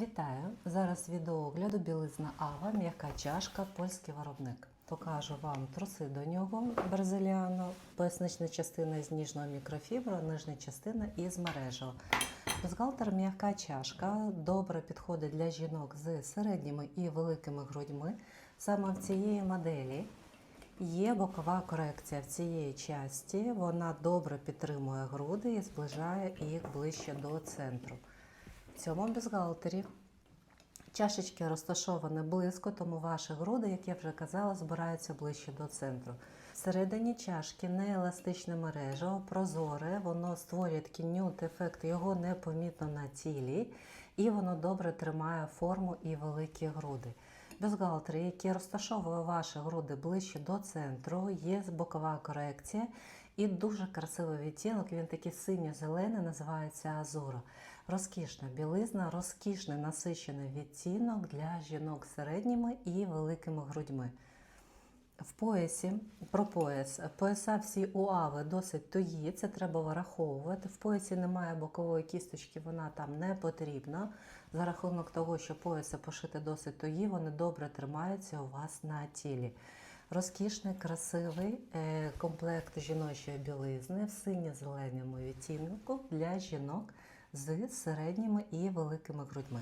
Вітаю! Зараз відеоогляду білизна Ава, м'яка чашка, польський виробник. Покажу вам труси до нього бразиліано, пояснична частина з ніжного мікрофібру, нижня частина із мережево. Бюстгальтер м'яка чашка добре підходить для жінок з середніми і великими грудьми. Саме в цієї моделі Є бокова корекція в цієї часті. Вона добре підтримує груди і зближає їх ближче до центру. В цьому бюстгальтері чашечки розташовані близько, тому ваші груди, як я вже казала, збираються ближче до центру. Всередині чашки нееластичне мережево, прозоре, воно створює такий нюд-ефект, його непомітно на тілі, і воно добре тримає форму і великі груди. Бюстгальтер, який розташовує ваші груди ближче до центру, є бокова корекція і дуже красивий відтінок. Він такий синьо-зелений, називається азура. Розкішна білизна, розкішний насичений відтінок для жінок середніми і великими грудьми. В поясі, про пояс, пояса всі уави досить тугі, це треба враховувати. В поясі немає бокової кісточки, вона там не потрібна. За рахунок того, що пояси пошити досить тугі, вони добре тримаються у вас на тілі. Розкішний, красивий е, комплект жіночої білизни в синьо-зеленому відтінку для жінок з середніми і великими грудьми.